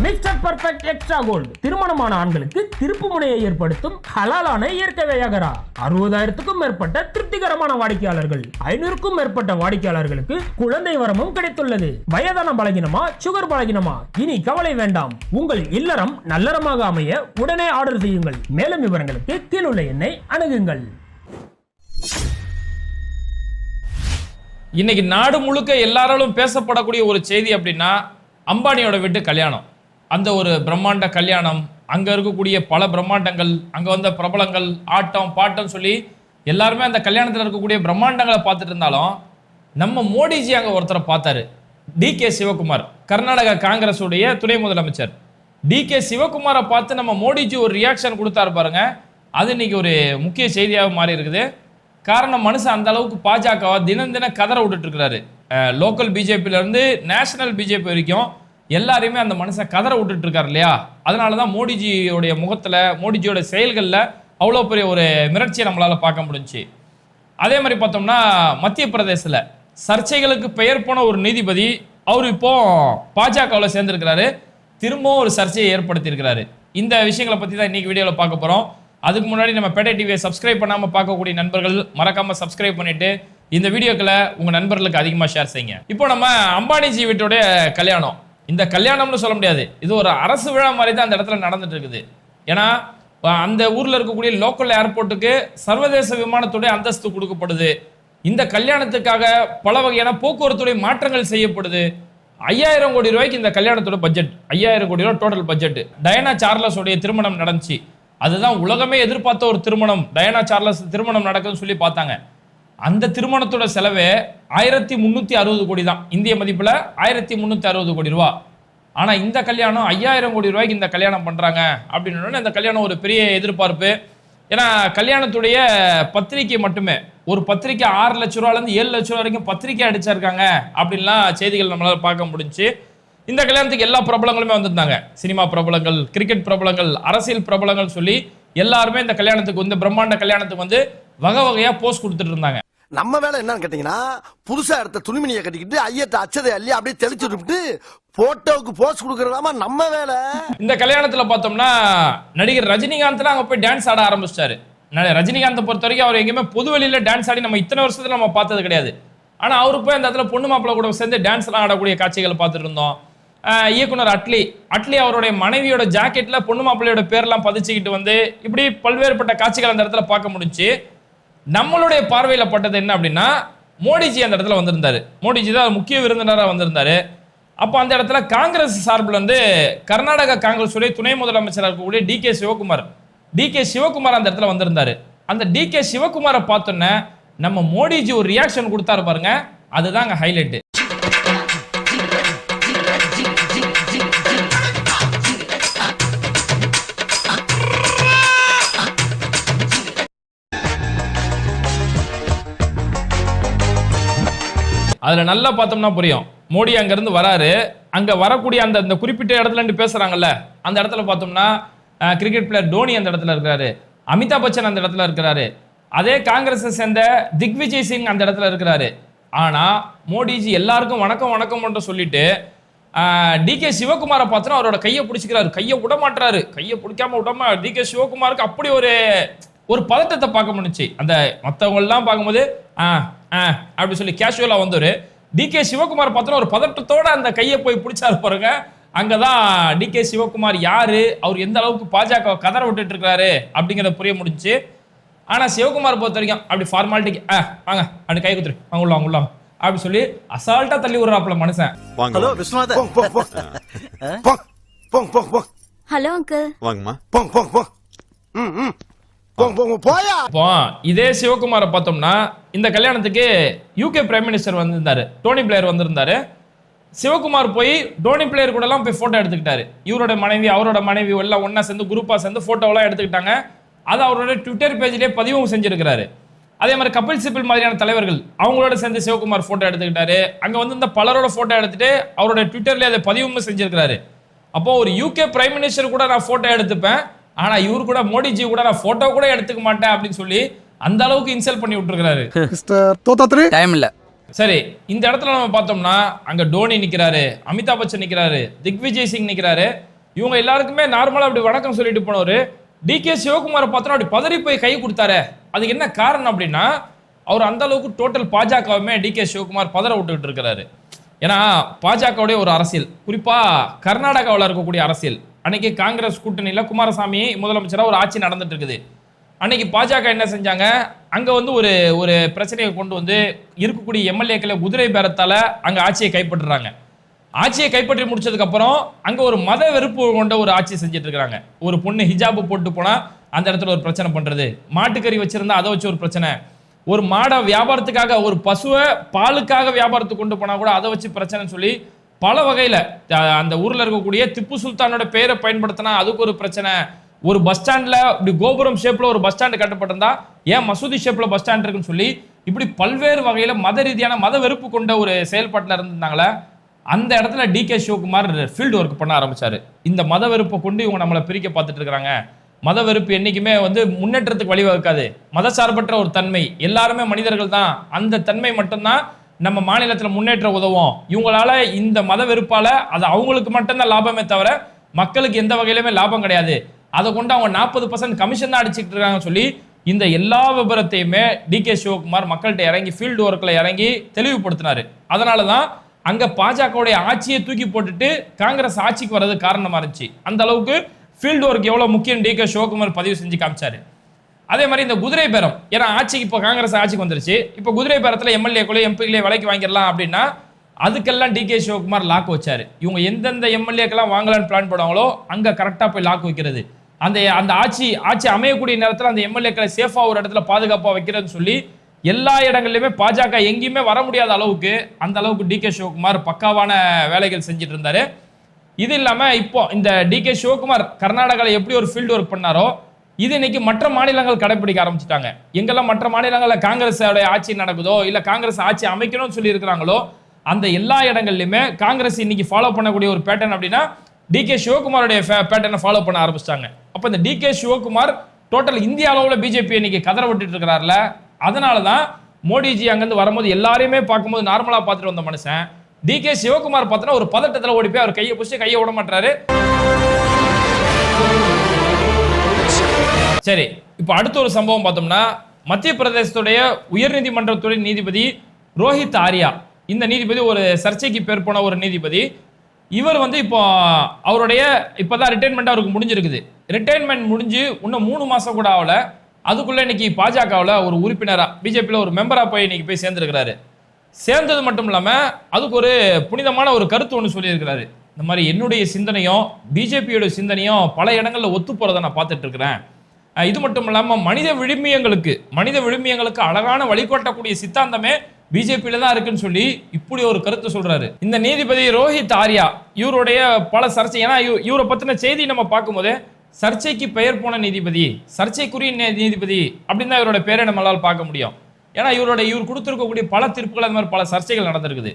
Mister perfect extra gold திருமணமான ஆண்களுக்கு திருப்பு முனையை ஏற்படுத்தும் ஹலாலான இயற்கை வையகரா. அறுபதாயிரத்துக்கும் மேற்பட்ட திருப்திகரமான வாடிக்கையாளர்கள். ஐநூறுக்கும் மேற்பட்ட வாடிக்கையாளர்களுக்கு குழந்தை வரமும் கிடைத்துள்ளது. வயதான பலகினமா சுகர் பலகினமா? இனி கவலை வேண்டாம். உங்கள் இல்லறம் நல்லறமாக அமைய உடனே ஆர்டர் செய்யுங்கள். மேலும் விவரங்களுக்கு கீழுள்ள எண்ணை அணுகுங்கள். இன்னைக்கு நாடு முழுக்க எல்லாராலும் பேசப்படக்கூடிய ஒரு செய்தி அப்படின்னா அம்பானியோட வீட்டு கல்யாணம். அந்த ஒரு பிரம்மாண்ட கல்யாணம் அங்கே இருக்கக்கூடிய பல பிரம்மாண்டங்கள் அங்கே வந்த பிரபலங்கள் ஆட்டம் பாட்டம் சொல்லி எல்லாருமே அந்த கல்யாணத்தில் இருக்கக்கூடிய பிரம்மாண்டங்களை பார்த்துட்டு இருந்தாலும் நம்ம மோடிஜி அங்கே ஒருத்தரை பார்த்தாரு. டி கே சிவகுமார் கர்நாடக காங்கிரஸுடைய துணை முதலமைச்சர். டி கே சிவகுமாரை பார்த்து நம்ம மோடிஜி ஒரு ரியாக்ஷன் கொடுத்தாரு பாருங்க. அது இன்னைக்கு ஒரு முக்கிய செய்தியாக மாறி இருக்குது காரணம் மனுஷன் அந்த அளவுக்கு பாஜகவா தினம் தினம் கதற விட்டுட்டு இருக்கிறாரு. லோக்கல் பிஜேபியில இருந்து நேஷனல் பிஜேபி வரைக்கும் எல்லாரையுமே அந்த மனுஷன் கதற விட்டுட்டு இருக்காரு இல்லையா அதனால தான் மோடிஜியோடைய முகத்தில் மோடிஜியோட செயல்களில் அவ்வளோ பெரிய ஒரு மிரட்சியை நம்மளால் பார்க்க முடிஞ்சுச்சு. அதே மாதிரி பார்த்தோம்னா மத்திய பிரதேசத்தில் சர்ச்சைகளுக்கு பெயர் போன ஒரு நீதிபதி அவர் இப்போ பாஜகவில் சேர்ந்திருக்கிறாரு. திரும்பவும் ஒரு சர்ச்சையை ஏற்படுத்தியிருக்கிறாரு. இந்த விஷயங்களை பற்றி தான் இன்றைக்கி வீடியோவில் பார்க்க போகிறோம் அதுக்கு முன்னாடி நம்ம பேட்டை டிவியை சப்ஸ்கிரைப் பண்ணாமல் பார்க்கக்கூடிய நண்பர்கள் மறக்காம சப்ஸ்கிரைப் பண்ணிட்டு இந்த வீடியோக்களை உங்கள் நண்பர்களுக்கு அதிகமாக ஷேர் செய்யுங்க. இப்போ நம்ம அம்பானிஜி வீட்டுடைய கல்யாணம். இந்த கல்யாணம்னு சொல்ல முடியாது. இது ஒரு அரசு விழா மாதிரி தான் அந்த இடத்துல நடந்துட்டு இருக்குது. ஏன்னா அந்த ஊரில் இருக்கக்கூடிய லோக்கல் ஏர்போர்ட்டுக்கு சர்வதேச விமானத்துடைய அந்தஸ்து கொடுக்கப்படுது. இந்த கல்யாணத்துக்காக பல வகையான போக்குவரத்துடைய மாற்றங்கள் செய்யப்படுது. ஐயாயிரம் கோடி ரூபாய்க்கு இந்த கல்யாணத்தோட பட்ஜெட் ஐயாயிரம் கோடி ரூபாய் டோட்டல் பட்ஜெட் டயனா சார்லஸ் உடைய திருமணம் நடந்துச்சு. அதுதான் உலகமே எதிர்பார்த்த ஒரு திருமணம். டயனா சார்லஸ் திருமணம் நடக்குதுன்னு சொல்லி பார்த்தாங்க. அந்த திருமணத்தோட செலவே ஆயிரத்தி முந்நூற்றி அறுபது கோடி தான் இந்திய மதிப்பில் ஆயிரத்தி முந்நூற்றி அறுபது கோடி ரூபா. ஆனால் இந்த கல்யாணம் ஐயாயிரம் கோடி ரூபாய்க்கு இந்த கல்யாணம் பண்ணுறாங்க அப்படின்னு உடனே இந்த கல்யாணம் ஒரு பெரிய எதிர்பார்ப்பு. ஏன்னா கல்யாணத்துடைய பத்திரிக்கை மட்டுமே. ஒரு பத்திரிக்கை ஆறு லட்ச ரூபாலேருந்து ஏழு லட்ச ரூபா வரைக்கும் பத்திரிக்கை அடிச்சிருக்காங்க அப்படின்லாம் செய்திகள் நம்மளால் பார்க்க முடிஞ்சுச்சு இந்த கல்யாணத்துக்கு எல்லா பிரபலங்களுமே வந்திருந்தாங்க. சினிமா பிரபலங்கள் கிரிக்கெட் பிரபலங்கள் அரசியல் பிரபலங்கள் சொல்லி எல்லாருமே இந்த கல்யாணத்துக்கு வந்து பிரம்மாண்ட கல்யாணத்துக்கு வந்து வகை வகையா போஸ்ட் கொடுத்துட்டு இருந்தாங்க. நம்ம வேலை என்னன்னு கேட்டீங்கன்னா புதுசா எடுத்த துணிமணியை கட்டிக்கிட்டு ஐயத்தை அச்சதை அள்ளி அப்படியே தெளிச்சு விட்டுட்டு போட்டோவுக்கு போஸ் கொடுக்கறதாமா நம்ம வேலை. இந்த கல்யாணத்துல பார்த்தோம்னா நடிகர் ரஜினிகாந்த்லாம் அங்க போய் டான்ஸ் ஆட ஆரம்பிச்சிட்டாரு. ரஜினிகாந்தை பொறுத்த வரைக்கும் அவர் எங்கேயுமே பொது வெளியில டான்ஸ் ஆடி நம்ம இத்தனை வருஷத்துல நம்ம பார்த்தது கிடையாது. ஆனா அவரு போய் அந்த இடத்துல பொண்ணு மாப்பிள்ளை கூட சேர்ந்து டான்ஸ் எல்லாம் ஆடக்கூடிய காட்சிகள் பார்த்துட்டு இருந்தோம். இயக்குனர் அட்லி அட்லி அவருடைய மனைவியோட ஜாக்கெட்ல பொண்ணு மாப்பிள்ளையோட பேர்லாம் பதிச்சுக்கிட்டு வந்து இப்படி பல்வேறுபட்ட காட்சிகள் அந்த இடத்துல பார்க்க முடிஞ்சுச்சு நம்மளுடைய பார்வையில் பட்டது என்ன அப்படின்னா மோடிஜி அந்த இடத்துல வந்திருந்தாரு. மோடிஜி தான் முக்கிய விருந்தினராக வந்திருந்தாரு. அப்போ அந்த இடத்துல காங்கிரஸ் சார்பில் வந்து கர்நாடக காங்கிரஸுடைய துணை முதலமைச்சராக இருக்கக்கூடிய D K Shivakumar D K Shivakumar அந்த இடத்துல வந்திருந்தாரு. அந்த டி கே சிவகுமாரை பார்த்தோன்னே நம்ம மோடிஜி ஒரு ரியாக்ஷன் கொடுத்தாரு பாருங்க அதுதான் அங்கே ஹைலைட்டு அதுல நல்லா பார்த்தோம்னா புரியும். மோடி அங்கேருந்து வராரு. அங்க வரக்கூடிய அந்த அந்த குறிப்பிட்ட இடத்துல இருந்து பேசுறாங்கல்ல அந்த இடத்துல பார்த்தோம்னா கிரிக்கெட் பிளேயர் தோனி அந்த இடத்துல இருக்கிறாரு. அமிதாப் பச்சன் அந்த இடத்துல இருக்கிறாரு. அதே காங்கிரஸை சேர்ந்த திக்விஜய் சிங் அந்த இடத்துல இருக்கிறாரு. ஆனால் மோடிஜி எல்லாருக்கும் வணக்கம் வணக்கம் என்று சொல்லிட்டு டி கே சிவகுமாரை பார்த்தோன்னா அவரோட கையை பிடிச்சிக்கிறாரு. கையை விட மாட்டுறாரு கையை பிடிக்காம விடாம டி கே சிவகுமாருக்கு அப்படி ஒரு ஒரு பதட்டத்தை பார்க்க முடிஞ்சுச்சு. அந்த மற்றவங்கெல்லாம் பார்க்கும்போது ஆ அப்படி சொல்லி கேஷுவலா வந்தவர். டி கே சிவகுமார் பார்த்தோன்னா ஒரு பதட்டத்தோட அந்த கையை போய் பிடிச்சாரு பாருங்க. அங்கதான் டி கே சிவகுமார் யாரு? அவர் எந்த அளவுக்கு பாஜக கதற விட்டுட்டு இருக்காரு? அப்படிங்கறத புரிய முடிஞ்சுச்சு. ஆனா சிவகுமார் பொறுத்த வரைக்கும் அப்படி ஃபார்மாலிட்டிக்கு ஆ வாங்க அப்படி கை குத்துரு வாங்க உள்ள வாங்க உள்ள அப்படி சொல்லி அசால்ட்டா தள்ளி விடுறாப்புல மனுஷன். ஹலோ விஸ்வநாத போங் போங் போங் போங் போங் போங் போங் ஹலோ அங்கிள். வாங்கம்மா. போங் போங் போங் ம் ம். போயா? இப்போ இதே சிவகுமாரை பார்த்தோம்னா இந்த கல்யாணத்துக்கு யூகே பிரைம் மினிஸ்டர் வந்திருந்தாரு டோனி பிளேயர் வந்திருந்தாரு. சிவகுமார் போய் டோனி பிளேயர் கூட எல்லாம் போய் போட்டோ எடுத்துக்கிட்டாரு. இவரோட மனைவி அவரோட மனைவி எல்லாம் ஒன்றா சேர்ந்து குரூப்பா சேர்ந்து போட்டோவெல்லாம் எடுத்துக்கிட்டாங்க. அதை அவரோட ட்விட்டர் பேஜ்லேயே பதிவும் செஞ்சிருக்கிறாரு. அதே மாதிரி கபில் சிபில் மாதிரியான தலைவர்கள் அவங்களோட சேர்ந்து சிவகுமார் போட்டோ எடுத்துக்கிட்டாரு. அங்க வந்து இந்த பலரோட போட்டோ எடுத்துட்டு அவரோட ட்விட்டர்லேயே அதை பதிவும் செஞ்சிருக்கிறாரு. அப்போ ஒரு யூகே பிரைம் மினிஸ்டர் கூட நான் போட்டோ எடுத்துப்பேன். ஆனா இவர் கூட மோடிஜி கூட நான் போட்டோ கூட எடுத்துக்க மாட்டேன் அப்படின்னு சொல்லி அந்த அளவுக்கு இன்சல்ட் பண்ணி விட்டுருக்காரு மிஸ்டர் தோத்தாத்ரி? டைம் இல்ல. சரி இந்த இடத்துல நம்ம பார்த்தோம்னா அங்க டோனி நிக்கிறாரு அமிதாப் பச்சன் நிக்கிறாரு திக்விஜய் சிங் நிக்கிறாரு. இவங்க எல்லாருக்குமே நார்மலா அப்படி வணக்கம் சொல்லிட்டு போனவர். டி கே சிவகுமாரை பார்த்தோன்னா அப்படி பதறி போய் கை கொடுத்தாரு. அதுக்கு என்ன காரணம் அப்படின்னா அவர் அந்த அளவுக்கு டோட்டல் பாஜகவுமே டி கே சிவகுமார் பதற விட்டுக்கிட்டு இருக்கிறாரு. ஏன்னா பாஜகவுடைய ஒரு அரசியல். குறிப்பா கர்நாடகாவில் இருக்கக்கூடிய அரசியல். அன்னைக்கு காங்கிரஸ் கூட்டணியில் குமாரசாமி முதலமைச்சராக ஒரு ஆட்சி நடந்துட்டு இருக்குது. அன்னைக்கு பாஜக என்ன செஞ்சாங்க? அங்கே வந்து ஒரு ஒரு பிரச்சனையை கொண்டு வந்து இருக்கக்கூடிய எம்எல்ஏக்களை குதிரை பேரத்தால் அங்கே ஆட்சியை கைப்பற்றுறாங்க. ஆட்சியை கைப்பற்றி முடிச்சதுக்கப்புறம் அங்கே ஒரு மத வெறுப்பு கொண்ட ஒரு ஆட்சி செஞ்சுட்டு இருக்கிறாங்க. ஒரு பொண்ணு ஹிஜாபு போட்டு போனால் அந்த இடத்துல ஒரு பிரச்சனை பண்ணுறது மாட்டுக்கறி வச்சுருந்தா அதை வச்சு ஒரு பிரச்சனை. ஒரு மாடை வியாபாரத்துக்காக ஒரு பசுவை பாலுக்காக வியாபாரத்துக்கு கொண்டு போனால் கூட அதை வச்சு பிரச்சனைன்னு சொல்லி பல வகையில் அந்த ஊரில் இருக்கக்கூடிய திப்பு சுல்தானோட பேரை பயன்படுத்தினா அதுக்கு ஒரு பிரச்சனை. ஒரு பஸ் ஸ்டாண்டில் இப்படி கோபுரம் ஷேப்பில் ஒரு பஸ் ஸ்டாண்டு கட்டப்பட்டிருந்தா ஏன் மசூதி ஷேப்பில் பஸ் ஸ்டாண்ட் இருக்குன்னு சொல்லி இப்படி பல்வேறு வகையில் மத ரீதியான மத வெறுப்பு கொண்ட ஒரு செயல்பாட்டில் இருந்திருந்தாங்களே அந்த இடத்துல D K Shivakumar field work பண்ண ஆரம்பித்தார் இந்த மத வெறுப்பை கொண்டு இவங்க நம்மளை பிரிக்க பார்த்துட்டு இருக்கிறாங்க. மத வெறுப்பு என்றைக்குமே வந்து முன்னேற்றத்துக்கு வழிவகுக்காது. மதசார்பற்ற ஒரு தன்மை. எல்லாருமே மனிதர்கள் தான். அந்த தன்மை மட்டும்தான் நம்ம மாநிலத்தில் முன்னேற்ற உதவும். இவங்களால இந்த மத வெறுப்பால அது அவங்களுக்கு மட்டும்தான் லாபமே தவிர மக்களுக்கு எந்த வகையிலுமே லாபம் கிடையாது. அதை கொண்டு அவங்க நாற்பது பர்சன்ட் கமிஷன் தான் அடிச்சுட்டு இருக்காங்கன்னு சொல்லி இந்த எல்லா விபரத்தையுமே டி கே சிவகுமார் மக்கள்கிட்ட இறங்கி ஃபீல்டு ஒர்க்கில் இறங்கி தெளிவுபடுத்தினாரு. அதனால தான் அங்கே பாஜகவுடைய ஆட்சியை தூக்கி போட்டுட்டு காங்கிரஸ் ஆட்சிக்கு வர்றது காரணமாக இருந்துச்சு. அந்த அளவுக்கு ஃபீல்டு ஒர்க் எவ்வளோ முக்கியம் டி கே சிவகுமார் பதிவு செஞ்சு காமிச்சாரு. அதே மாதிரி இந்த குதிரை பேரம். ஏன்னா ஆட்சிக்கு இப்போ காங்கிரஸ் ஆட்சிக்கு வந்துருச்சு. இப்போ குதிரை பேரத்தில் எம்எல்ஏக்களோ எம்பிக்களையும் விலைக்கு வாங்கிடலாம் அப்படின்னா அதுக்கெல்லாம் டி கே சிவகுமார் லாக் வச்சார். இவங்க எந்தெந்த எம்எல்ஏக்கெல்லாம் வாங்கலான்னு பிளான் போடுவாங்களோ அங்கே கரெக்டாக போய் லாக் வைக்கிறது. அந்த அந்த ஆட்சி ஆட்சி அமையக்கூடிய நேரத்தில் அந்த எம்எல்ஏக்களை சேஃபாக ஒரு இடத்துல பாதுகாப்பாக வைக்கிறதுன்னு சொல்லி எல்லா இடங்கள்லையுமே பாஜக எங்கேயுமே வர முடியாத அளவுக்கு அந்த அளவுக்கு டி கே சிவகுமார் பக்காவான வேலைகள் செஞ்சுட்டு இருந்தார். இது இல்லாமல் இப்போ இந்த டி கே சிவகுமார் கர்நாடகாவில் எப்படி ஒரு ஃபீல்டு ஒர்க் பண்ணாரோ இது இன்னைக்கு மற்ற மாநிலங்கள் கடைபிடிக்க ஆரம்பிச்சிட்டாங்க. எங்கெல்லாம் மற்ற மாநிலங்களில் காங்கிரஸ் ஆட்சி நடக்குதோ இல்ல காங்கிரஸ் ஆட்சி அமைக்கணும்னு சொல்லி இருக்கிறாங்களோ அந்த எல்லா இடங்கள்லையுமே காங்கிரஸ் இன்னைக்கு ஃபாலோ பண்ணக்கூடிய ஒரு பேட்டர்ன் அப்படின்னா டி கே சிவகுமாரோடைய பேட்டர்னை ஃபாலோ பண்ண ஆரம்பிச்சிட்டாங்க. அப்போ இந்த டி கே சிவகுமார் டோட்டல் இந்திய அளவில் பிஜேபி இன்னைக்கு கதற விட்டுட்டு இருக்கிறாருல அதனால தான் மோடிஜி அங்கேருந்து வரும்போது எல்லாரையுமே பார்க்கும்போது நார்மலாக பார்த்துட்டு வந்த மனுஷன். டி கே சிவகுமார் பார்த்தோன்னா ஒரு பதட்டத்தில் ஓடி போய் அவர் கையை பிடிச்சி கையை விட மாட்டாரு சரி இப்போ அடுத்த ஒரு சம்பவம் பார்த்தோம்னா மத்திய பிரதேசத்துடைய உயர்நீதிமன்றத்துடைய நீதிபதி ரோஹித் ஆரியா. இந்த நீதிபதி ஒரு சர்ச்சைக்கு பேர் போன ஒரு நீதிபதி. இவர் வந்து இப்போ அவருடைய இப்போதான் ரிட்டைர்மெண்ட் அவருக்கு முடிஞ்சிருக்குது. ரிட்டைர்மெண்ட் முடிஞ்சு இன்னும் மூணு மாசம் கூட ஆகல. அதுக்குள்ள இன்னைக்கு பாஜகவில் ஒரு உறுப்பினரா பிஜேபியில் ஒரு மெம்பரா போய் இன்னைக்கு போய் சேர்ந்துருக்கிறாரு. சேர்ந்தது மட்டும் இல்லாமல் அதுக்கு ஒரு புனிதமான ஒரு கருத்து ஒன்று சொல்லியிருக்கிறாரு. இந்த மாதிரி என்னுடைய சிந்தனையும் பிஜேபியோட சிந்தனையும் பல இடங்களில் ஒத்து போகிறத நான் பார்த்துட்டு இருக்கிறேன். இது மட்டும் இல்லாமல் மனித விழுமியங்களுக்கு மனித விழுமியங்களுக்கு அழகான வழிகாட்டக்கூடிய சித்தாந்தமே பிஜேபியில தான் இருக்குன்னு சொல்லி இப்படி ஒரு கருத்து சொல்றாரு. இந்த நீதிபதி ரோஹித் ஆர்யா இவருடைய பல சர்ச்சை ஏன்னா இவரை பத்தின செய்தி நம்ம பார்க்கும்போது சர்ச்சைக்கு பெயர் போன நீதிபதி சர்ச்சைக்குரிய நீ- நீதிபதி அப்படின்னு தான் இவரோட பேரை நம்மளால் பார்க்க முடியும். ஏன்னா இவரோட இவர் கொடுத்துருக்கக்கூடிய பல தீர்ப்புகள் அந்த மாதிரி பல சர்ச்சைகள் நடந்திருக்குது.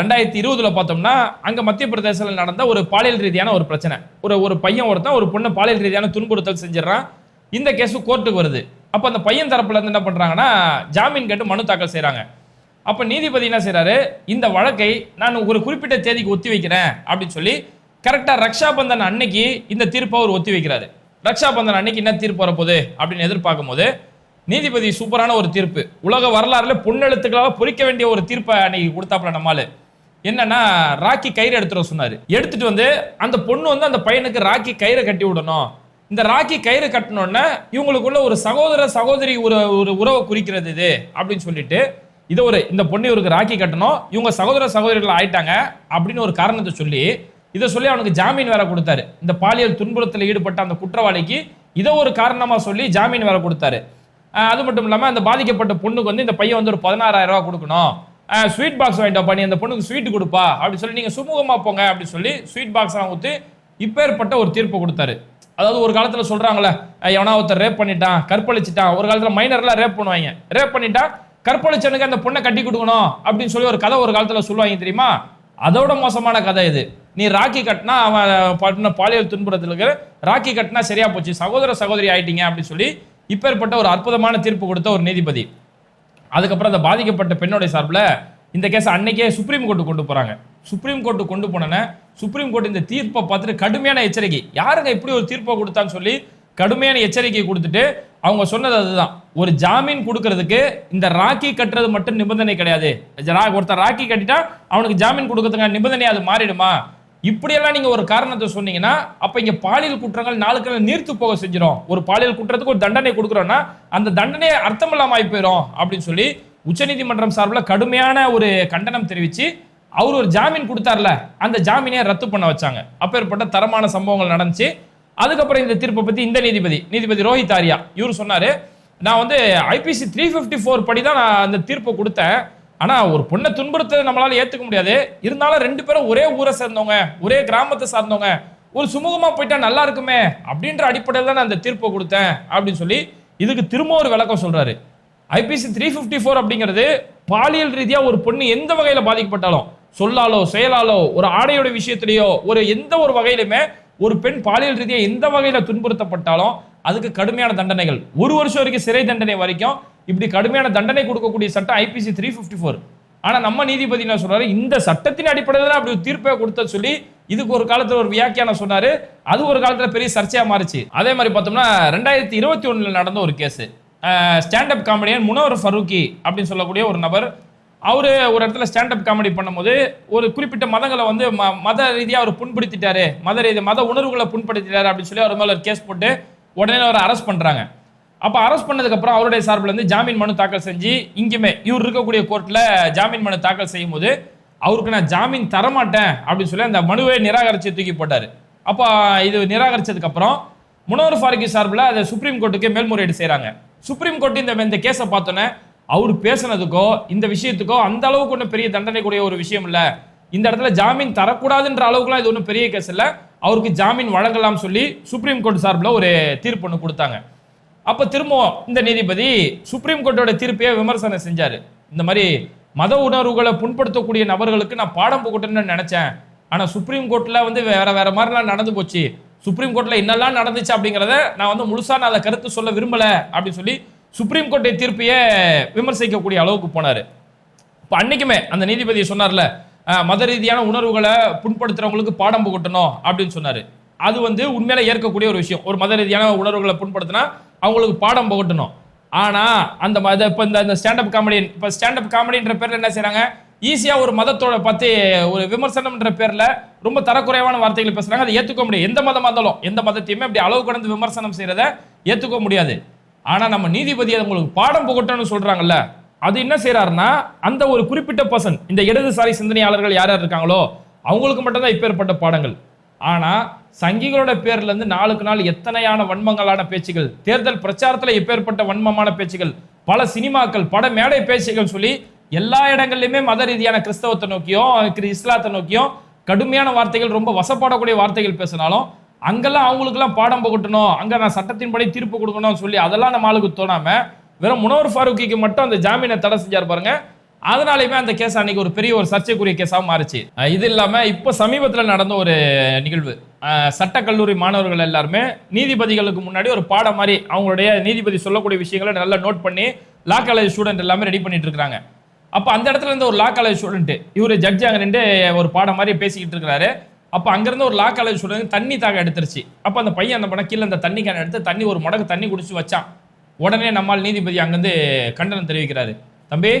ரெண்டாயிரத்தி இருபதுல பார்த்தோம்னா அங்கே மத்திய பிரதேசத்தில் நடந்த ஒரு பாலியல் ரீதியான ஒரு பிரச்சனை. ஒரு ஒரு பையன் ஒருத்தன் ஒரு பொண்ணு பாலியல் ரீதியான துன்புறுத்தல் செஞ்சிடறான். இந்த கேஸு கோர்ட்டுக்கு வருது. அப்போ அந்த பையன் தரப்புல இருந்து என்ன பண்ணுறாங்கன்னா ஜாமீன் கேட்டு மனு தாக்கல் செய்கிறாங்க அப்போ நீதிபதி என்ன செய்கிறாரு இந்த வழக்கை நான் ஒரு குறிப்பிட்ட தேதிக்கு ஒத்தி வைக்கிறேன் அப்படின்னு சொல்லி கரெக்டாக ரக்ஷா பந்தன் அன்னைக்கு இந்த தீர்ப்பை அவர் ஒத்தி வைக்கிறாரு. ரக்ஷாபந்தன் அன்னைக்கு என்ன தீர்ப்பு வரப்போகுது அப்படின்னு எதிர்பார்க்கும் போது நீதிபதி சூப்பரான ஒரு தீர்ப்பு. உலக வரலாறுல பொன்னெழுத்துக்களாக பொறிக்க வேண்டிய ஒரு தீர்ப்பை அன்னைக்கு கொடுத்தாப்புல நம்மால் என்னன்னா ராக்கி கயிறு எடுத்துட சொன்னார் சொன்னாரு. எடுத்துட்டு வந்து அந்த பொண்ணு வந்து அந்த பையனுக்கு ராக்கி கயிறை கட்டி விடணும். இந்த ராக்கி கயிறு கட்டணும்னா இவங்களுக்குள்ள ஒரு சகோதர சகோதரி ஒரு ஒரு உறவை குறிக்கிறது இது அப்படின்னு சொல்லிட்டு இதை ஒரு இந்த பொண்ணு இவருக்கு ராக்கி கட்டணும் இவங்க சகோதர சகோதரிகள் ஆயிட்டாங்க அப்படின்னு ஒரு காரணத்தை சொல்லி இதை சொல்லி அவனுக்கு ஜாமீன் வேற கொடுத்தாரு. இந்த பாலியல் துன்புறுத்தலில் ஈடுபட்ட அந்த குற்றவாளிக்கு இதை ஒரு காரணமாக சொல்லி ஜாமீன் வேற கொடுத்தாரு. அது மட்டும் இல்லாமல் அந்த பாதிக்கப்பட்ட பொண்ணுக்கு வந்து இந்த பையன் வந்து ஒரு பதினாறாயிரம் ரூபா கொடுக்கணும். ஸ்வீட் பாக்ஸ் வாங்கிட்டு நீ அந்த பொண்ணுக்கு ஸ்வீட் கொடுப்பா அப்படின்னு சொல்லி நீங்கள் சுமூகமாக போங்க அப்படின்னு சொல்லி ஸ்வீட் பாக்ஸ்லாம் ஊற்றி இப்பேற்பட்ட ஒரு தீர்ப்பு கொடுத்தாரு. அதாவது ஒரு காலத்தில் சொல்கிறாங்களே எவனா ஒருத்தர் ரேப் பண்ணிட்டான் கற்பழிச்சிட்டான். ஒரு காலத்தில் மைனர்லாம் ரேப் பண்ணுவாங்க. ரேப் பண்ணிட்டா கற்பழிச்சனுக்கு அந்த பொண்ணை கட்டி கொடுக்கணும் அப்படின்னு சொல்லி ஒரு கதை ஒரு காலத்தில் சொல்லுவாங்க தெரியுமா? அதோட மோசமான கதை இது. நீ ராக்கி கட்டினா அவன் பாட்டின பாலியல் துன்புறுத்தலுக்கு ராக்கி கட்டினா சரியா போச்சு சகோதர சகோதரி ஆயிட்டீங்க அப்படின்னு சொல்லி இப்பேற்பட்ட ஒரு அற்புதமான தீர்ப்பு கொடுத்த ஒரு நீதிபதி. அதுக்கப்புறம் அந்த பாதிக்கப்பட்ட பெண்ணுடைய சார்பில் இந்த கேஸ் அன்னைக்கே சுப்ரீம் கோர்ட்டு கொண்டு போறாங்க. சுப்ரீம் கோர்ட்டு கொண்டு போனோன்னே சுப்ரீம் கோர்ட் இந்த தீர்ப்பை பார்த்துட்டு கடுமையான எச்சரிக்கை. யாருங்க இப்படி ஒரு தீர்ப்பை கொடுத்தான்னு சொல்லி கடுமையான எச்சரிக்கை கொடுத்துட்டு அவங்க சொன்னது அதுதான். ஒரு ஜாமீன் கொடுக்கறதுக்கு இந்த ராக்கி கட்டுறது மட்டும் நிபந்தனை கிடையாது. ஒருத்தர் ராக்கி கட்டிட்டா அவனுக்கு ஜாமீன் கொடுக்கறதுக்கான நிபந்தனை அது மாறிடுமா? இப்படியெல்லாம் நீங்க ஒரு காரணத்தை சொன்னீங்கன்னா அப்ப இங்க பாலியல் குற்றங்கள் நாளுக்கு நீர்த்து போக செஞ்சிடும் ஒரு பாலியல் குற்றத்துக்கு ஒரு தண்டனை கொடுக்குறோம்னா அந்த தண்டனையை அர்த்தமில்லாம ஆகி போயிடும் அப்படின்னு சொல்லி உச்சநீதிமன்றம் சார்பில் கடுமையான ஒரு கண்டனம் தெரிவித்து அவர் ஒரு ஜாமீன் கொடுத்தார்ல அந்த ஜாமீனே ரத்து பண்ண வச்சாங்க. அப்பேற்பட்ட தரமான சம்பவங்கள் நடந்துச்சு. அதுக்கப்புறம் இந்த தீர்ப்பை பற்றி இந்த நீதிபதி நீதிபதி ரோஹித் ஆரியா இவர் சொன்னார் நான் வந்து ஐபிசி த்ரீ ஃபிஃப்டி ஃபோர் படி தான் நான் அந்த தீர்ப்பை கொடுத்தேன். ஆனால் ஒரு பொண்ணை துன்புறுத்ததை நம்மளால் ஏற்றுக்க முடியாது. இருந்தாலும் ரெண்டு பேரும் ஒரே ஊரை சேர்ந்தவங்க ஒரே கிராமத்தை சார்ந்தவங்க. ஒரு சுமூகமாக போயிட்டா நல்லா இருக்குமே அப்படின்ற அடிப்படையில் தான் நான் அந்த தீர்ப்பை கொடுத்தேன் அப்படின்னு சொல்லி இதுக்கு திரும்ப ஒரு விளக்கம் சொல்கிறாரு ஐபிசி த்ரீ ஃபிஃப்டி ஃபோர் அப்படிங்கிறது பாலியல் ரீதியாக ஒரு பொண்ணு எந்த வகையில் பாதிக்கப்பட்டாலும் சொல்லாலோ செயலாலோ ஒரு ஆடையோட விஷயத்திலேயோ ஒரு எந்த ஒரு வகையிலுமே ஒரு பெண் பாலியல் ரீதியாக எந்த வகையில் துன்புறுத்தப்பட்டாலும் அதுக்கு கடுமையான தண்டனைகள். ஒரு வருஷம் வரைக்கும் சிறை தண்டனை வரைக்கும் இப்படி கடுமையான தண்டனை கொடுக்கக்கூடிய சட்டம் ஐபிசி த்ரீ ஃபிஃப்டி ஃபோர் ஆனால் நம்ம நீதிபதி என்ன சொல்றாரு? இந்த சட்டத்தின் அடிப்படையில் அப்படி ஒரு தீர்ப்பை கொடுத்த சொல்லி இதுக்கு ஒரு காலத்தில் ஒரு வியாக்கியானம் சொன்னாரு. அது ஒரு காலத்தில் பெரிய சர்ச்சையாக மாறிச்சு. அதே மாதிரி பார்த்தோம்னா ரெண்டாயிரத்தி இருபத்தி ஒன்றில் நடந்த ஒரு case. Standup comedian Munawar Faruqui அப்படின்னு சொல்லக்கூடிய ஒரு நபர். அவர் ஒரு இடத்துல ஸ்டாண்டப் காமெடி பண்ணும்போது ஒரு குறிப்பிட்ட மதங்களை வந்து ம- மத ரீதியாக அவர் புண்படுத்திட்டாரு. மத ரீதி மத உணர்வுகளை புண்படுத்திட்டாரு அப்படின்னு சொல்லி அவர் மேலே ஒரு கேஸ் போட்டு உடனே அவரை அரெஸ்ட் பண்ணுறாங்க அப்போ அரெஸ்ட் பண்ணதுக்கப்புறம் அவருடைய சார்பில் இருந்து ஜாமீன் மனு தாக்கல் செஞ்சு இங்கேயுமே இவர் இருக்கக்கூடிய கோர்ட்டில் ஜாமீன் மனு தாக்கல் செய்யும் போது அவருக்கு நான் ஜாமீன் தரமாட்டேன் அப்படின்னு சொல்லி அந்த மனுவை நிராகரித்து தூக்கி போட்டார். அப்போ இது நிராகரித்ததுக்கப்புறம் முனவர் சார்பில் அதை சுப்ரீம் கோர்ட்டுக்கு மேல்முறையீடு செய்கிறாங்க சுப்ரீம் கோர்ட் இந்த இந்த கேஸை பார்த்தோன்னே அவர் பேசுனதுக்கோ இந்த விஷயத்துக்கோ அந்த அளவுக்கு ஒன்றும் பெரிய தண்டனை கூடிய ஒரு விஷயம் இல்லை. இந்த இடத்துல ஜாமீன் தரக்கூடாதுன்ற அளவுக்குலாம் இது ஒன்றும் பெரிய கேஸ் இல்லை. அவருக்கு ஜாமீன் வழங்கலாம் சொல்லி சுப்ரீம் கோர்ட் சார்பில் ஒரு தீர்ப்பு ஒன்று கொடுத்தாங்க. அப்போ திரும்பவும் இந்த நீதிபதி சுப்ரீம் கோர்ட்டோட தீர்ப்பையே விமர்சனம் செஞ்சார். இந்த மாதிரி மத உணர்வுகளை புண்படுத்தக்கூடிய நபர்களுக்கு நான் பாடம் புகட்டணும்னு நினச்சேன். ஆனால் சுப்ரீம் கோர்ட்டில் வந்து வேற வேற மாதிரிலாம் நடந்து போச்சு. சுப்ரீம் கோர்ட்டில் என்னெல்லாம் நடந்துச்சு அப்படிங்கிறத நான் வந்து முழுசாக நான் அதை கருத்து சொல்ல விரும்பலை அப்படின்னு சொல்லி சுப்ரீம் கோர்ட்டை தீர்ப்பையே விமர்சிக்கக்கூடிய அளவுக்கு போனார். இப்போ அன்னைக்குமே அந்த நீதிபதி சொன்னார்ல மத ரீதியான உணர்வுகளை புண்படுத்துறவங்களுக்கு பாடம் புகட்டணும் அப்படின்னு சொன்னார். அது வந்து உண்மையில ஏற்கக்கூடிய ஒரு விஷயம். ஒரு மத ரீதியான உணர்வுகளை புண்படுத்தினா அவங்களுக்கு பாடம் புகட்டணும். ஆனால் அந்த மத இப்போ இந்த ஸ்டாண்டப் காமெடி இப்போ ஸ்டாண்டப் காமெடின்ற பேரில் என்ன செய்கிறாங்க ஈஸியாக ஒரு மதத்தோட பற்றி ஒரு விமர்சனம்ன்ற பேரில் ரொம்ப தரக்குறைவான வார்த்தைகள் பேசுகிறாங்க அதை ஏற்றுக்க முடியாது. எந்த மதமா இருந்தாலும் எந்த மதத்தையுமே அப்படி அளவு கடந்து விமர்சனம் செய்கிறத ஏற்றுக்க முடியாது. ஆனால் நம்ம நீதிபதி அது உங்களுக்கு பாடம் புகட்டணும்னு சொல்கிறாங்கல்ல அது என்ன செய்கிறாருன்னா அந்த ஒரு குறிப்பிட்ட பர்சன் இந்த இடதுசாரி சிந்தனையாளர்கள் யார் யார் இருக்காங்களோ அவங்களுக்கு மட்டும்தான் இப்பேற்பட்ட பாடங்கள். ஆனால் சங்கிகளோட பேர்லேருந்து நாளுக்கு நாள் எத்தனையான வன்மங்களான பேச்சுகள் தேர்தல் பிரச்சாரத்தில் இப்பேற்பட்ட வன்மமான பேச்சுகள் பல சினிமாக்கள் பட மேடை பேச்சுகள் சொல்லி எல்லா இடங்கள்லையுமே மத ரீதியான கிறிஸ்தவத்தை நோக்கியும் இஸ்லாத்தை நோக்கியும் கடுமையான வார்த்தைகள் ரொம்ப வசப்படக்கூடிய வார்த்தைகள் பேசினாலும் அங்கெல்லாம் அவங்களுக்கெல்லாம் பாடம் புகட்டணும் அங்கே நான் சட்டத்தின்படி தீர்ப்பு கொடுக்கணும்னு சொல்லி அதெல்லாம் நம்ம ஆளுக்கு தோணாமல் வெறும் முனவர் ஃபாரூக்கிக்கு மட்டும் அந்த ஜாமீனை தடை செஞ்சார் பாருங்க. அதனாலயுமே அந்த கேஸ் அன்னைக்கு ஒரு பெரிய ஒரு சர்ச்சைக்குரிய கேஸாக மாறுச்சு. இது இல்லாமல் இப்போ சமீபத்தில் நடந்த ஒரு நிகழ்வு. சட்டக்கல்லூரி மாணவர்கள் எல்லாருமே நீதிபதிகளுக்கு முன்னாடி ஒரு பாடம் மாதிரி அவங்களுடைய நீதிபதி சொல்லக்கூடிய விஷயங்களை நல்லா நோட் பண்ணி லா காலேஜ் ஸ்டூடெண்ட் எல்லாமே ரெடி பண்ணிட்டு இருக்கிறாங்க. அப்போ அந்த இடத்துல இருந்து ஒரு லா காலேஜ் ஸ்டூடெண்ட் இவர் ஜட்ஜ் அங்கே ஒரு பாடம் மாதிரி பேசிக்கிட்டு இருக்கிறாரு. அப்போ அங்கேருந்து ஒரு லா காலேஜ் ஸ்டூடெண்ட் தண்ணி தாக எடுத்துருச்சு. அப்போ அந்த பையன் அந்த படம் கீழே அந்த தண்ணி கேன் எடுத்து தண்ணி ஒரு மடக்கு தண்ணி குடிச்சு வச்சான். உடனே நம்மால் நீதிபதி அங்கேருந்து கண்டனம் தெரிவிக்கிறாரு. தம்பி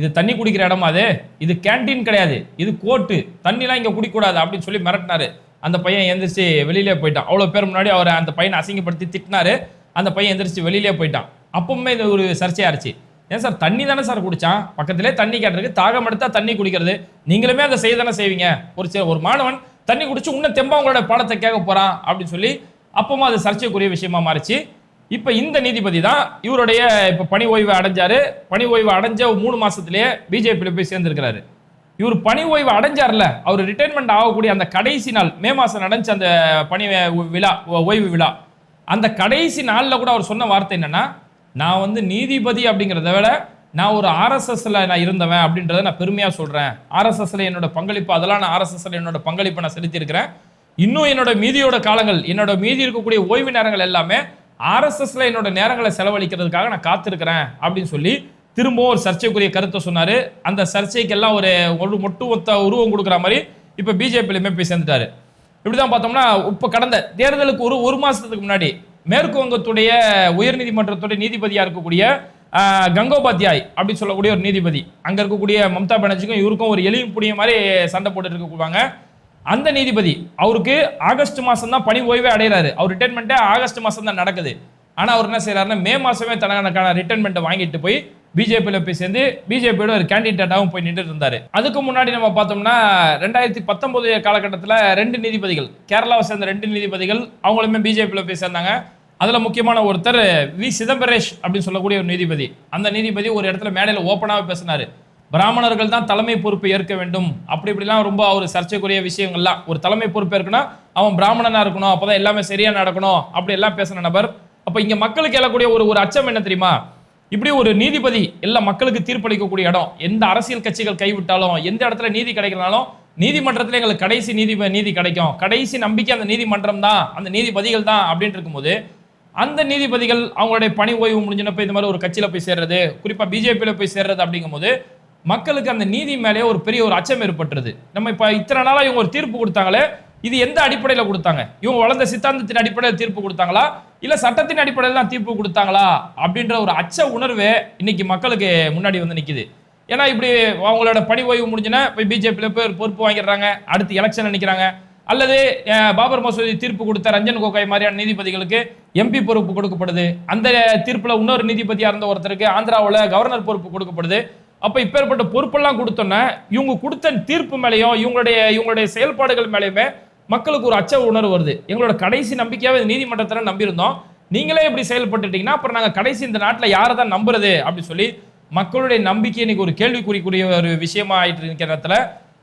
இது தண்ணி குடிக்கிற இடமா அது? இது கேண்டீன் கிடையாது. இது கோர்ட்டு தண்ணிலாம் இங்கே குடிக்கக்கூடாது அப்படின்னு சொல்லி மிரட்டினாரு. அந்த பையன் எந்திரிச்சு வெளியிலே போயிட்டான். அவ்வளோ பேர் முன்னாடி அவர் அந்த பையனை அசிங்கப்படுத்தி திட்டினாரு. அந்த பையன் எந்திரிச்சு வெளியிலே போயிட்டான். அப்பவுமே இது ஒரு சர்ச்சையாயிருச்சு ஏன் சார் தண்ணி தானே சார் குடிச்சான்? பக்கத்திலே தண்ணி கேட்டிருக்கு. தாகம் எடுத்தால் தண்ணி குடிக்கிறது. நீங்களுமே அதை செய்ய தானே செய்வீங்க? ஒரு சில ஒரு மாணவன் தண்ணி குடிச்சு இன்னும் தெம்பா உங்களோட பாடத்தை கேட்க போறான் அப்படின்னு சொல்லி அப்பவும் அது சர்ச்சைக்குரிய விஷயமா மாறிச்சு. இப்ப இந்த நீதிபதி தான் இவருடைய இப்ப பணி ஓய்வு அடைஞ்சாரு. பணி ஓய்வு அடைஞ்ச மூணு மாசத்திலேயே பிஜேபியில போய் சேர்ந்திருக்கிறாரு. இவர் பணி ஓய்வு அடைஞ்சார்ல அவர் ரிட்டைர்மெண்ட் ஆகக்கூடிய அந்த கடைசி நாள் மே மாசம் நடந்துச்சு அந்த பணி விழா ஓ- ஓய்வு விழா. அந்த கடைசி நாளில் கூட அவர் சொன்ன வார்த்தை என்னன்னா நான் வந்து நீதிபதி அப்படிங்கிறத விட நான் ஒரு ஆர்எஸ்எஸ்ல நான் இருந்தவன் அப்படின்றத நான் பெருமையாக சொல்கிறேன் ஆர்எஸ்எஸ்ல என்னோட பங்களிப்பு அதெல்லாம் நான் ஆர்எஸ்எஸ்ல என்னோட பங்களிப்பை நான் செலுத்தியிருக்கிறேன். இன்னும் என்னோட மீதியோட காலங்கள் என்னோட மீதி இருக்கக்கூடிய ஓய்வு நேரங்கள் எல்லாமே ஆர்எஸ்எஸ்ல என்னோட நேரங்களை செலவழிக்கிறதுக்காக நான் காத்திருக்கிறேன் அப்படின்னு சொல்லி திரும்பவும் ஒரு சர்ச்சைக்குரிய கருத்தை சொன்னார். அந்த சர்ச்சைக்கெல்லாம் ஒரு ஒரு ஒட்டுமொத்த உருவம் கொடுக்குற மாதிரி இப்போ பிஜேபியிலுமே போய் சேர்ந்துட்டாரு. இப்படிதான் பார்த்தோம்னா இப்போ கடந்த தேர்தலுக்கு ஒரு ஒரு மாதத்துக்கு முன்னாடி மேற்கு வங்கத்துடைய உயர்நீதிமன்றத்துடைய நீதிபதியா இருக்கக்கூடிய கங்கோபாத்யாய் அப்படின்னு சொல்லக்கூடிய ஒரு நீதிபதி. அங்க இருக்கக்கூடிய மம்தா பானர்ஜிக்கும் இவருக்கும் ஒரு எளியும் புடிய மாதிரி சண்டை போட்டுட்டு இருக்குவாங்க அந்த நீதிபதி அவருக்கு ஆகஸ்ட் மாசம் தான் பணி ஓய்வே அடைகிறாரு. அவர் ரிட்டைர்மெண்ட்டே ஆகஸ்ட் மாசம் தான் நடக்குது. ஆனா அவர் என்ன செய்யறாருன்னா மே மாசமே தனக்கான ரிட்டைர்மெண்ட்டை வாங்கிட்டு போய் பிஜேபியில் போய் சேர்ந்து பிஜேபியோட ஒரு கேண்டிடேட்டாகவும் போய் நின்றுட்டு இருந்தார். அதுக்கு முன்னாடி நம்ம பார்த்தோம்னா ரெண்டாயிரத்தி பத்தொம்போது காலகட்டத்தில் ரெண்டு நீதிபதிகள் கேரளாவை சேர்ந்த ரெண்டு நீதிபதிகள் அவங்களுமே பிஜேபியில் போய் சேர்ந்தாங்க. அதில் முக்கியமான ஒருத்தர் வி. சிதம்பரேஷ் அப்படின்னு சொல்லக்கூடிய ஒரு நீதிபதி. அந்த நீதிபதி ஒரு இடத்துல மேடையில் ஓப்பனாகவே பேசினார். பிராமணர்கள் தான் தலைமை பொறுப்பை ஏற்க வேண்டும். அப்படி இப்படிலாம் ரொம்ப ஒரு சர்ச்சைக்குரிய விஷயங்கள்லாம். ஒரு தலைமை பொறுப்பு இருக்குன்னா அவன் பிராமணனாக இருக்கணும் அப்போ தான் எல்லாமே சரியாக நடக்கணும் அப்படி எல்லாம் பேசின நபர். அப்போ இங்கே மக்களுக்கு எழக்கூடிய ஒரு ஒரு அச்சம் என்ன தெரியுமா? இப்படி ஒரு நீதிபதி எல்லா மக்களுக்கு தீர்ப்பளிக்கக்கூடிய இடம் எந்த அரசியல் கட்சிகள் கைவிட்டாலும் எந்த இடத்துல நீதி கிடைக்கலனாலும் நீதிமன்றத்தில் எங்களுக்கு கடைசி நீதி நீதி கிடைக்கும். கடைசி நம்பிக்கை அந்த நீதிமன்றம் தான் அந்த நீதிபதிகள் தான் அப்படின்ட்டு இருக்கும்போது அந்த நீதிபதிகள் அவங்களுடைய பணி ஓய்வு முடிஞ்சினப்போ இந்த மாதிரி ஒரு கட்சியில் போய் சேர்றது குறிப்பாக பிஜேபியில் போய் சேர்றது அப்படிங்கும்போது மக்களுக்கு அந்த நீதி மேலே ஒரு பெரிய ஒரு அச்சம் ஏற்பட்டுருது. நம்ம இப்போ இத்தனை நாளாக இவங்க ஒரு தீர்ப்பு கொடுத்தாங்களே இது எந்த அடிப்படையில் கொடுத்தாங்க? இவங்க வளர்ந்த சித்தாந்தத்தின் அடிப்படையில் தீர்ப்பு கொடுத்தாங்களா? இல்ல சட்டத்தின் அடிப்படையில் தான் தீர்ப்பு கொடுத்தாங்களா? அப்படின்ற ஒரு அச்ச உணர்வு இன்னைக்கு மக்களுக்கு முன்னாடி வந்து நிக்குது. ஏன்னா இப்படி அவங்களோட பணி ஓய்வு முடிஞ்சுன்னா போய் பிஜேபியில் போய் பொறுப்பு வாங்கிடுறாங்க. அடுத்து எலெக்ஷன் நினைக்கிறாங்க. அல்லது பாபர் மசூதி தீர்ப்பு கொடுத்த ரஞ்சன் கோகாய் மாதிரியான நீதிபதிகளுக்கு எம்பி பொறுப்பு கொடுக்கப்படுது. அந்த தீர்ப்பில் இன்னொரு நீதிபதியாக இருந்த ஒருத்தருக்கு ஆந்திராவில் கவர்னர் பொறுப்பு கொடுக்கப்படுது. அப்போ இப்பேற்பட்ட பொறுப்பெல்லாம் கொடுத்தோன்னே இவங்க கொடுத்த தீர்ப்பு மேலேயும் இவங்களுடைய இவங்களுடைய செயல்பாடுகள் மேலேயுமே மக்களுக்கு ஒரு அச்ச உணர்வு வருது. எங்களோட கடைசி நம்பிக்கையாவே நீதிமன்றத்தில் நம்பியிருந்தோம். நீங்களே இப்படி செயல்பட்டுட்டீங்கன்னா அப்புறம் நாங்கள் கடைசி இந்த நாட்டில் யாரை தான் நம்புறது? அப்படி சொல்லி மக்களுடைய நம்பிக்கை இன்னைக்கு ஒரு கேள்விக்குறிக்குரிய ஒரு விஷயமா ஆயிட்டு இருக்கிற இடத்துல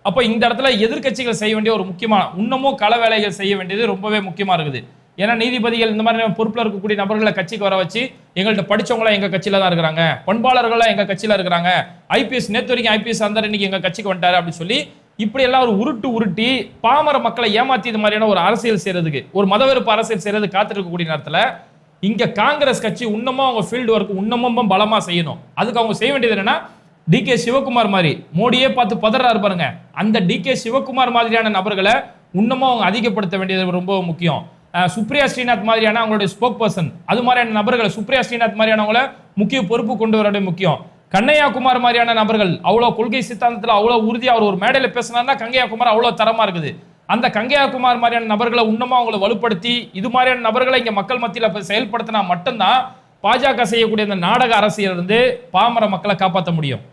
அப்போ இந்த இடத்துல எதிர்க்கட்சிகள் செய்ய வேண்டிய ஒரு முக்கியமான இன்னமும் கள வேலைகள் செய்ய வேண்டியது ரொம்பவே முக்கியமாக இருக்குது. ஏன்னா நீதிபதிகள் இந்த மாதிரி பொறுப்பில் இருக்கக்கூடிய நபர்களை கட்சிக்கு வர வச்சு எங்கள்கிட்ட படித்தவங்களாம் எங்கள் கட்சியில் தான் இருக்கிறாங்க. பண்பாளர்களாக எங்கள் கட்சியில் இருக்கிறாங்க. ஐபிஎஸ் நேற்று வரைக்கும் ஐபிஎஸ் அந்த இன்னைக்கு எங்கள் கட்சிக்கு வந்துட்டார் அப்படின்னு சொல்லி இப்படி எல்லாம் ஒரு உருட்டு உருட்டி பாமர மக்களை ஏமாத்தி இது மாதிரியான ஒரு அரசியல் செய்யறதுக்கு ஒரு மதவெறுப்பு அரசியல் செய்யறது காத்திருக்கக்கூடிய நேரத்தில் இங்க காங்கிரஸ் கட்சி இன்னமும் அவங்க ஃபீல்டு ஒர்க் இன்னமும் பலமா செய்யணும். அதுக்கு அவங்க செய்ய வேண்டியது என்னன்னா டி கே சிவகுமார் மாதிரி மோடியே பார்த்து பதறாரு பாருங்க. அந்த டி கே சிவகுமார் மாதிரியான நபர்களை இன்னமும் அவங்க அதிகப்படுத்த வேண்டியது ரொம்ப முக்கியம். சுப்ரியா ஸ்ரீநாத் மாதிரியான அவங்களுடைய ஸ்போக் பர்சன் அது மாதிரியான நபர்களை சுப்ரியா ஸ்ரீநாத் மாதிரியானவங்கள முக்கிய பொறுப்பு கொண்டு வர முக்கியம். கண்ணையா குமார் மாதிரியான நபர்கள் அவ்வளோ கொள்கை சித்தாந்தத்தில் அவ்வளோ உறுதி அவர் ஒரு மேடையில் பேசினார்னா கங்கையா குமார் அவ்வளோ தரமா இருக்குது. அந்த கங்கையா குமார் மாதிரியான நபர்களை இன்னமும் அவங்களை வலுப்படுத்தி இது மாதிரியான நபர்களை இங்கே மக்கள் மத்தியில் செயல்படுத்தினா மட்டும்தான் பாஜக செய்யக்கூடிய இந்த நாடக அரசியல் இருந்து பாமர மக்களை காப்பாற்ற முடியும்.